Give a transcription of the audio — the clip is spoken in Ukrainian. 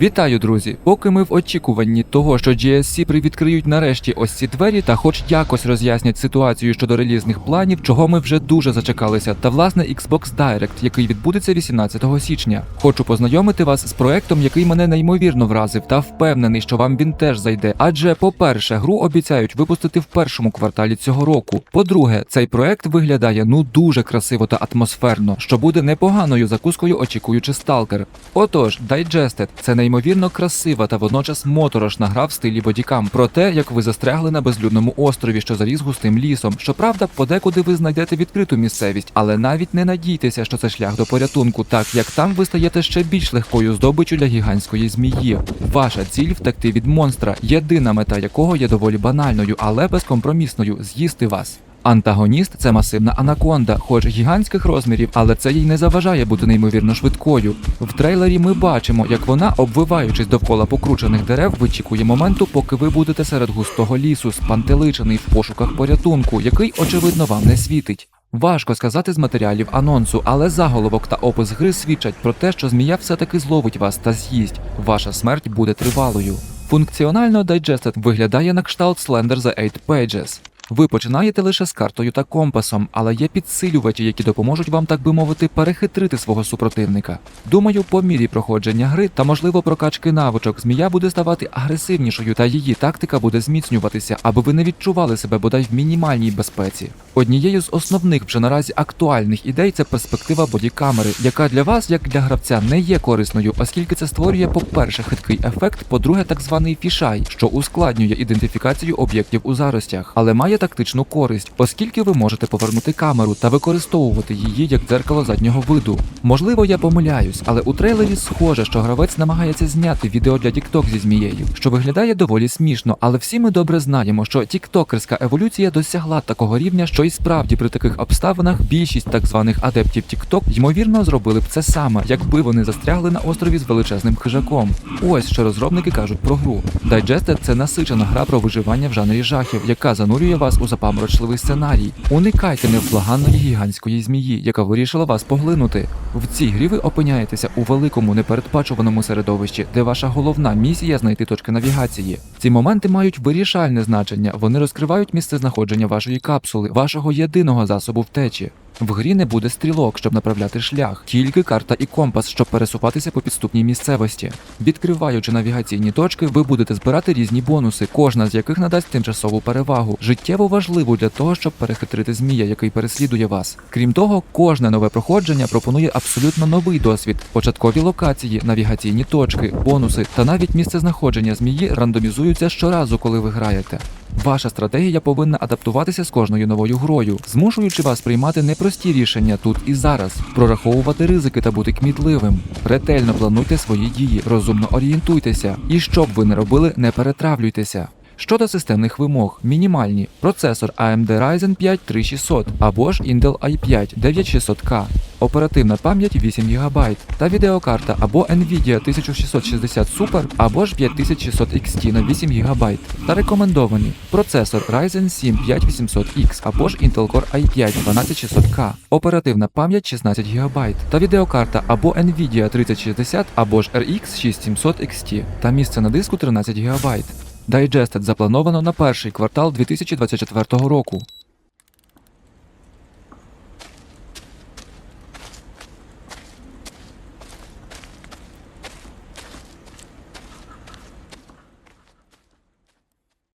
Вітаю, друзі! Поки ми в очікуванні того, що GSC привідкриють нарешті ось ці двері та хоч якось роз'яснять ситуацію щодо релізних планів, чого ми вже дуже зачекалися, та власне Xbox Direct, який відбудеться 18 січня. Хочу познайомити вас з проектом, який мене неймовірно вразив, та впевнений, що вам він теж зайде. Адже, по-перше, гру обіцяють випустити в першому кварталі цього року. По-друге, цей проект виглядає ну дуже красиво та атмосферно, що буде непоганою закускою, очікуючи сталкер. Отож, Digested – це неймовірно красива та водночас моторошна гра в стилі бодікам про те, як ви застрягли на безлюдному острові, що заріс густим лісом. Щоправда, подекуди ви знайдете відкриту місцевість, але навіть не надійтеся, що це шлях до порятунку, так як там ви стаєте ще більш легкою здобиччю для гігантської змії. Ваша ціль втекти від монстра, єдина мета якого є доволі банальною, але безкомпромісною з'їсти вас. Антагоніст це масивна анаконда, хоч гігантських розмірів, але це їй не заважає бути неймовірно швидкою. В трейлері ми бачимо, як вона, обвиваючись довкола покручених дерев, вичікує моменту, поки ви будете серед густого лісу, спантеличений в пошуках порятунку, який, очевидно, вам не світить. Важко сказати з матеріалів анонсу, але заголовок та опис гри свідчать про те, що змія все-таки зловить вас та з'їсть. Ваша смерть буде тривалою. Функціонально Digested виглядає на кшталт Slender The 8 Pages. Ви починаєте лише з картою та компасом, але є підсилювачі, які допоможуть вам, так би мовити, перехитрити свого супротивника. Думаю, по мірі проходження гри та можливо прокачки навичок, змія буде ставати агресивнішою, та її тактика буде зміцнюватися, аби ви не відчували себе бодай в мінімальній безпеці. Однією з основних вже наразі актуальних ідей це перспектива бодікамери, яка для вас, як для гравця, не є корисною, оскільки це створює, по-перше, хиткий ефект, по-друге, так званий фішай, що ускладнює ідентифікацію об'єктів у заростях, але має тактичну користь, оскільки ви можете повернути камеру та використовувати її як дзеркало заднього виду. Можливо, я помиляюсь, але у трейлері схоже, що гравець намагається зняти відео для TikTok зі змією, що виглядає доволі смішно, але всі ми добре знаємо, що тіктокерська еволюція досягла такого рівня, що і справді при таких обставинах більшість так званих адептів TikTok ймовірно зробили б це саме, якби вони застрягли на острові з величезним хижаком. Ось що розробники кажуть про гру. Digested – це насичена гра про виживання в жанрі жахів, яка занурює вас у запаморочливий сценарій. Уникайте невблаганної гігантської змії, яка вирішила вас поглинути. В цій грі ви опиняєтеся у великому непередбачуваному середовищі, де ваша головна місія знайти точки навігації. Ці моменти мають вирішальне значення. Вони розкривають місце знаходження вашої капсули, вашого єдиного засобу втечі. В грі не буде стрілок, щоб направляти шлях, тільки карта і компас, щоб пересуватися по підступній місцевості. Відкриваючи навігаційні точки, ви будете збирати різні бонуси, кожна з яких надасть тимчасову перевагу, життєво важливу для того, щоб перехитрити змія, який переслідує вас. Крім того, кожне нове проходження пропонує абсолютно новий досвід: початкові локації, навігаційні точки, бонуси та навіть місце знаходження змії рандомізуються щоразу, коли ви граєте. Ваша стратегія повинна адаптуватися з кожною новою грою, змушуючи вас приймати непрості рішення тут і зараз, прораховувати ризики та бути кмітливим. Ретельно плануйте свої дії, розумно орієнтуйтеся, і що б ви не робили, не перетравлюйтеся. Щодо системних вимог, мінімальні процесор AMD Ryzen 5 3600 або ж Intel i5 9600K, оперативна пам'ять 8 ГБ та відеокарта або Nvidia 1660 Super або ж 5600 XT на 8 ГБ та рекомендовані процесор Ryzen 7 5800X або ж Intel Core i5 12600K, оперативна пам'ять 16 ГБ та відеокарта або Nvidia 3060 або ж RX 6700 XT та місце на диску 13 ГБ. Digested заплановано на перший квартал 2024 року.